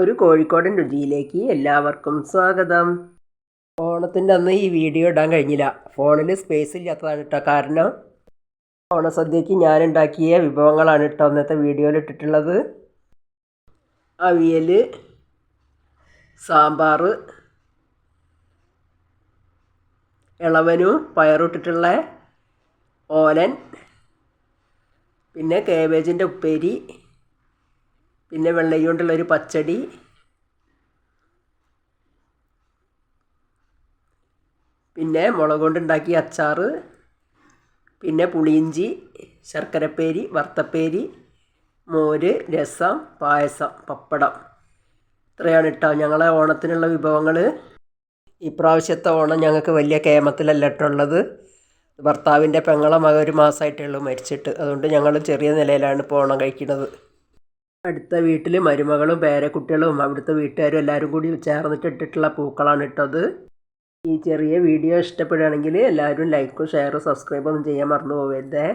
ഒരു കോഴിക്കോടൻ രുചിയിലേക്ക് എല്ലാവർക്കും സ്വാഗതം. ഓണത്തിന്റെ അന്ന് ഈ വീഡിയോ ഇടാൻ കഴിഞ്ഞില്ല. ഫോണിൽ സ്പേസ് ഇല്ലാത്തതാണ് കേട്ടോ കാരണം. ഓണസദ്യക്ക് ഞാൻ ഉണ്ടാക്കിയ വിഭവങ്ങളാണ് കേട്ടോ അന്നത്തെ വീഡിയോയിൽ ഇട്ടിട്ടുള്ളത്. അവിയൽ സാമ്പാർ ഇളവനും പയറിട്ടിട്ടുള്ള ഓലൻ പിന്നെ കേബേജിന്റെ ഉപ്പേരി പിന്നെ വെള്ളരി കൊണ്ടുള്ളൊരു പച്ചടി. പിന്നെ മുളക് കൊണ്ടുണ്ടാക്കിയ അച്ചാർ പിന്നെ പുളിയിഞ്ചി ശർക്കരപ്പേരി വറുത്തപ്പേരി മോര് രസം പായസം പപ്പടം. ഇത്രയാണ് കേട്ടോ ഞങ്ങളെ ഓണത്തിനുള്ള വിഭവങ്ങൾ ഇപ്രാവശ്യത്തെ ഓണം ഞങ്ങൾക്ക് വലിയ കേമത്തിലല്ല ഇട്ടുള്ളത് ഭർത്താവിന്റെ പെങ്ങളെ മക ഒരു മാസമായിട്ടേ ഉള്ളൂ മരിച്ചിട്ട്. അതുകൊണ്ട് ഞങ്ങൾ ചെറിയ നിലയിലാണ് ഇപ്പോൾ ഓണം കഴിക്കുന്നത്. അടുത്ത വീട്ടിൽ മരുമകളും പേരക്കുട്ടികളും അവിടുത്തെ വീട്ടുകാരും എല്ലാവരും കൂടി ചേർന്നിട്ട് ഇട്ടിട്ടുള്ള പൂക്കളാണ് ഇട്ടത്. ഈ ചെറിയ വീഡിയോ ഇഷ്ടപ്പെടുകയാണെങ്കിൽ എല്ലാവരും ലൈക്കും ഷെയറും സബ്സ്ക്രൈബും ഒന്നും ചെയ്യാൻ മറന്നു പോകരുതേ